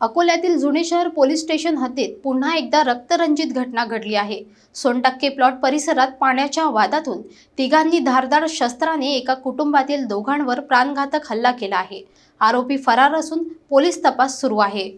अकोल्यातील जुने शहर पोलीस स्टेशन हद्दीत पुन्हा एकदा रक्तरंजित घटना घडली आहे. सोनटक्के प्लॉट परिसरात पाण्याच्या वादातून तिघांनी धारदार शस्त्राने एका कुटुंबातील दोघांवर प्राणघातक हल्ला केला आहे. आरोपी फरार असून पोलीस तपास सुरू आहे.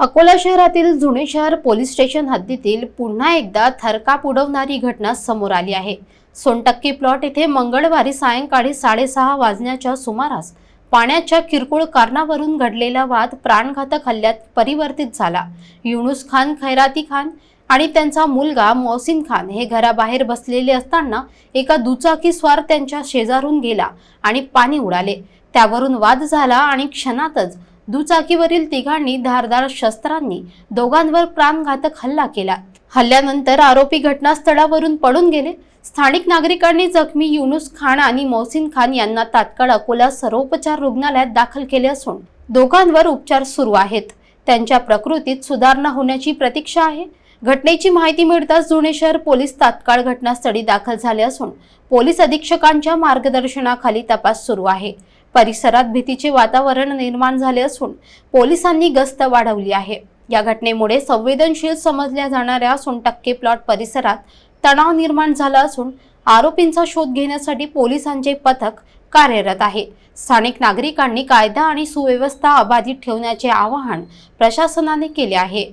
अकोला शहरातील जुने शहर पोलीस स्टेशन हद्दीतील पुन्हा एकदा थरकाप उडवणारी घटना समोर आली आहे. सोनटक्की प्लॉट येथे मंगळवारी सायंकाळी साडेसहा वाजण्याच्या सुमारास पाण्याच्या किरकोळ कारणावरून घडलेला वाद प्राणघातक हल्ल्यात परिवर्तित झाला. युनुस खान खैराती खान आणि त्यांचा मुलगा मोहसिन खान हे घराबाहेर बसलेले असताना एका दुचाकी स्वार त्यांच्या शेजारून गेला आणि पाणी उडाले. त्यावरून वाद झाला आणि क्षणातच दुचाकीवरील तिघांनी धारदार शस्त्रांनी दोघांवर प्राणघातक हल्ला केला. हल्ल्यानंतर आरोपी घटनास्थळावरून पळून गेले स्थानिक नागरिकांनी जखमी युनुस खान आणि मोहसिन खान यांना तात्काळ अकोला सर्वोपचार रुग्णालयात दाखल केले असून दोघांवर उपचार सुरू आहेत. त्यांच्या प्रकृतीत सुधारणा होण्याची प्रतीक्षा आहे. घटनेची माहिती मिळताच जुने शहर पोलीस तात्काळ घटनास्थळी दाखल झाले असून पोलीस अधीक्षकांच्या मार्गदर्शनाखाली तपास सुरू आहे. परिसरात भीतीचे वातावरण निर्माण झाले असून पोलिसांनी गस्त वाढवली आहे. या घटनेमुळे संवेदनशील समजल्या जाणाऱ्या सोनटक्के प्लॉट परिसरात तणाव निर्माण झाला असून आरोपींचा शोध घेण्यासाठी पोलिसांचे पथक कार्यरत आहे. स्थानिक नागरिकांनी कायदा आणि सुव्यवस्था अबाधित ठेवण्याचे आवाहन प्रशासनाने केले आहे.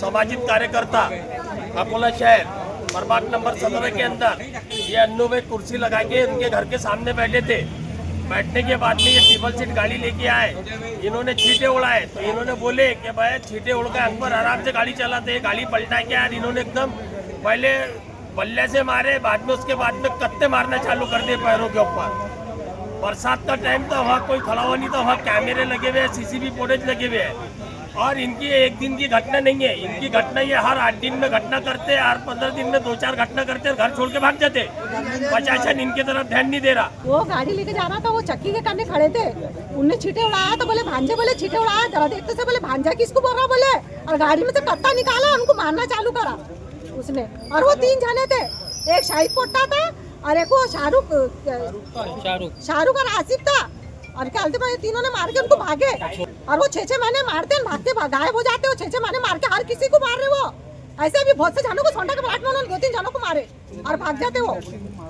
सामाजिक कार्यकर्ता अकोला शहर प्रभाग नंबर सत्रह के अंदर. ये अन्नू में कुर्सी लगा के उनके घर के सामने बैठे थे. बैठने के बाद में ये ट्रिपल सीट गाड़ी लेके आए. इन्होंने छीटे उड़ाए. तो इन्होंने बोले कि भाई छीटे उड़ के अकबर आराम से गाड़ी चलाते गाड़ी पलटा के यार इन्होंने एकदम पहले बल्ले से मारे बाद में उसके बाद में कत्ते मारना चालू कर दिए पैरों के ऊपर। बरसात का टाइम था वहाँ कोई खड़ा हुआ नहीं था वहाँ कैमरे लगे हुए हैं सीसीटीवी फुटेज लगे हुए हैं। और इनकी एक दिन की घटना नहीं है। इनकी घटना ये हर आठ दिन में घटना करते हर पंद्रह दिन में दो चार घटना करते घर छोड़ के भाग जाते प्रशासन इनकी तरफ ध्यान नहीं दे रहा। वो गाड़ी लेके जा रहा था वो चक्की के करने खड़े थे। उनने छीटे उड़ाया तो बोले भांजे बोले छीटे उड़ाया। जरा देखते से बोले भांजा किसको बोल रहा बोले? और गाड़ी में से कट्टा निकाला उनको मारना चालू करा उसने। और वो तीन जने थे। एक शाहिद कोट्टा था और एक वो शाहरुख शाहरुख। शाहरुख और आसिफ था। और क्या बोलते भाई, तीनों ने मार के उनको भागे? और वो छह छह महीने मारते हैं, भागते गायब हो जाते हो छह छह महीने मार के हर किसी को मार रहे वो ऐसे भी बहुत से जानों को सोंटा के प्लाट में उन्होंने दो तीन जानों को मारे और भाग जाते वो